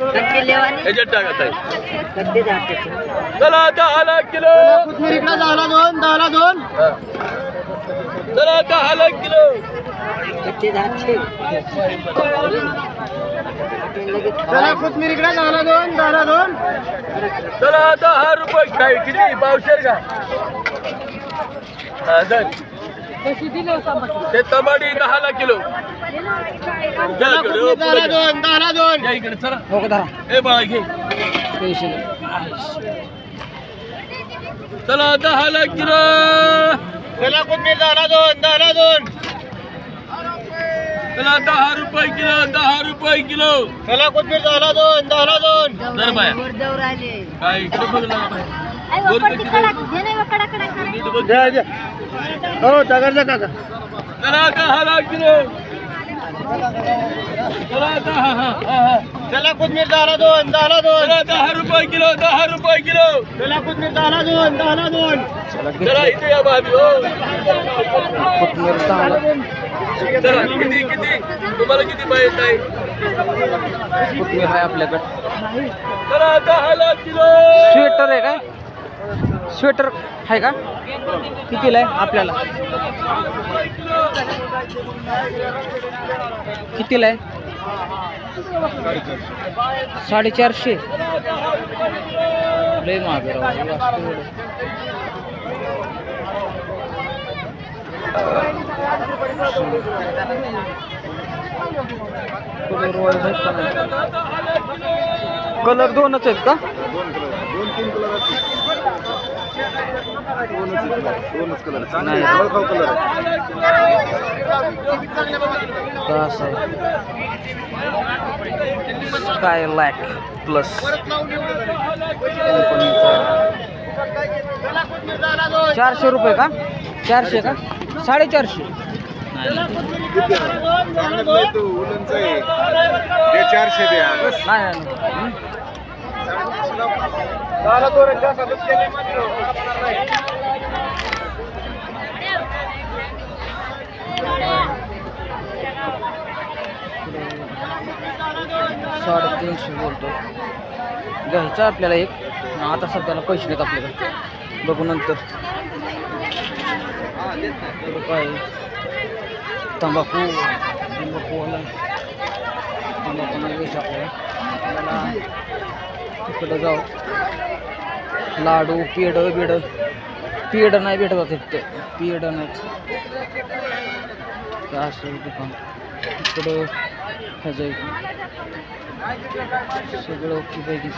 ह्याच्यात टाका ताई. चला दहा लाख किलो. दहाला दोन दहाला दोन. चला दहा लाख किलो. चला कोथमीर इकडे दहाला दोन दहाला दोन. चला दहा रुपये काय किती पावशेर का हा, धर. ते टमाटे दहा लाख किलो. चला चला दहा लाख किलो चला कोथमीर दहा दोन दहा दोन चला दहा रुपये किलो दहा रुपये किलो चला कोथमीर दहा दोन दहा दोन दर काय इकडे हो चला दहा लाख किलो. चला हा, हा, हा. कोथमीर दहाला दोन दहाला दोन. चला दहा रुपये किलो दहा रुपये किलो. चला कोथमीर दहाला दोन दहाला दोन. चला इथे या भाभी हो. चला किती किती? तुम्हाला किती पाहिजे आहे कोथमीर आहे आपल्याकडे. चला दहा लाख किलो. स्वेटर आहे काय? स्वेटर आहे का? कितीला आहे आपल्याला? कितीला आहे? साडेचारशे. लय महाग आहे राव, हे असतं एवढं. कलर आहेत का? नाही? कलर दोनच आहे स्काय लॅक प्लस चारशे रुपये का? चारशे का? साडेचारशे. चारशे द्या. नाही. नाही, नाही साडेतीनशे बोलतो. घ्यायचं आपल्याला एक. आता सध्याला पैसे नाहीत आपल्याकडे बघू नंतर. काय तंबाखू. तंबाखू आला तंबाखू नाही घ्यायचं आपल्याला कुठं जाऊ लाडू पेड बिडं पेड नाही भेटत तिथं पेढं नाही. असं दुकान. इकडं हजर सगळं ओके पाहिजे